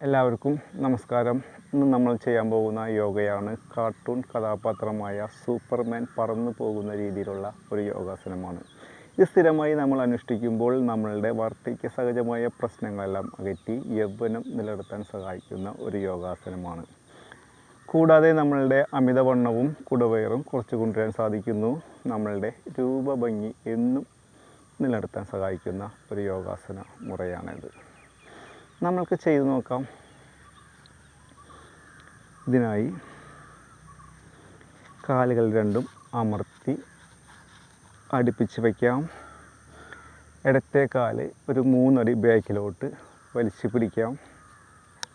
എല്ലാവർക്കും നമസ്കാരം. ഇന്ന് നമ്മൾ ചെയ്യാൻ പോകുന്ന യോഗയാണ് കാർട്ടൂൺ കഥാപാത്രമായ സൂപ്പർമാൻ പറന്നു പോകുന്ന രീതിയിലുള്ള ഒരു യോഗാസനമാണ്. ഇത് സ്ഥിരമായി നമ്മൾ അനുഷ്ഠിക്കുമ്പോൾ നമ്മളുടെ വാർദ്ധക്യ സഹജമായ പ്രശ്നങ്ങളെല്ലാം അകറ്റി യൗവനം നിലനിർത്താൻ സഹായിക്കുന്ന ഒരു യോഗാസനമാണ്. കൂടാതെ നമ്മളുടെ അമിതവണ്ണവും കുടവയറും കുറച്ച് കൊണ്ടുവരാൻ സാധിക്കുന്നു. നമ്മളുടെ രൂപഭംഗി എന്നും നിലനിർത്താൻ സഹായിക്കുന്ന ഒരു യോഗാസന മുറയാണിത്. നമ്മൾക്ക് ചെയ്തു നോക്കാം. ഇതിനായി കാലുകൾ രണ്ടും അമർത്തി അടുപ്പിച്ച് വയ്ക്കാം. ഇടത്തെ കാൽ ഒരു മൂന്നടി ബാക്കിലോട്ട് വലിച്ചു പിടിക്കാം.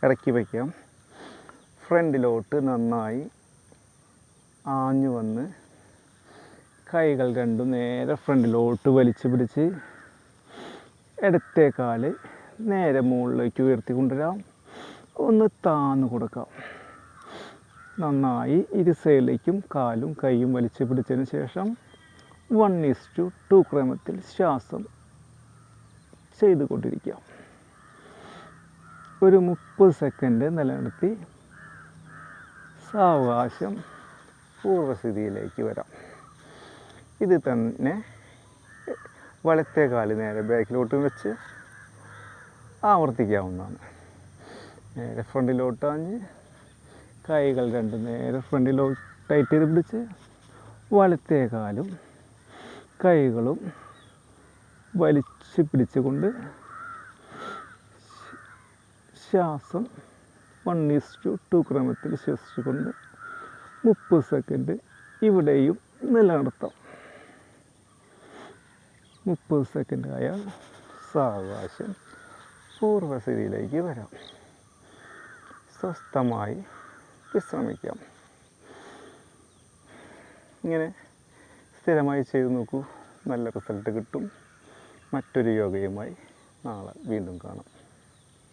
ഇറക്കി വയ്ക്കാം. ഫ്രണ്ടിലോട്ട് നന്നായി ആഞ്ഞു വന്ന് കൈകൾ രണ്ടും നേരെ ഫ്രണ്ടിലോട്ട് വലിച്ചു പിടിച്ച് ഇടത്തെ കാൽ നേരെ മുകളിലേക്ക് ഉയർത്തി കൊണ്ടുവരാം. ഒന്ന് താന്ന് കൊടുക്കാം. നന്നായി ഇരു കാലും കൈയും വലിച്ചു പിടിച്ചതിന് ശേഷം വൺ ഈസ് ടു ടു ക്രമത്തിൽ ശ്വാസം ചെയ്തുകൊണ്ടിരിക്കാം. ഒരു മുപ്പത് സെക്കൻഡ് നിലനിർത്തി സാവകാശം പൂർവസ്ഥിതിയിലേക്ക് വരാം. ഇത് തന്നെ വലത്തെ കാൽ നേരെ ബാക്കിലോട്ട് വെച്ച് ആവർത്തിക്കാവുന്നതാണ്. നേരെ ഫ്രണ്ടിലോട്ട് ആഞ്ഞ് കൈകൾ രണ്ട് നേരെ ഫ്രണ്ടിലോട്ട് ടൈറ്റ് ചെയ്ത് പിടിച്ച് വലത്തേ കാലും കൈകളും വലിച്ച് പിടിച്ചുകൊണ്ട് ശ്വാസം വൺ ഈസ് ടു ടു ക്രമത്തിൽ ശ്വസിച്ചുകൊണ്ട് മുപ്പത് സെക്കൻഡ് ഇവിടെയും നിലനിർത്താം. മുപ്പത് സെക്കൻഡ് ആയാൽ സാവകാശം. പൂർവസ്ഥിതിയിലേക്ക് വരാം. സ്വസ്ഥമായി വിശ്രമിക്കാം. ഇങ്ങനെ സ്ഥിരമായി ചെയ്തു നോക്കൂ. നല്ല റിസൾട്ട് കിട്ടും. മറ്റൊരു യോഗയുമായി നാളെ വീണ്ടും കാണാം.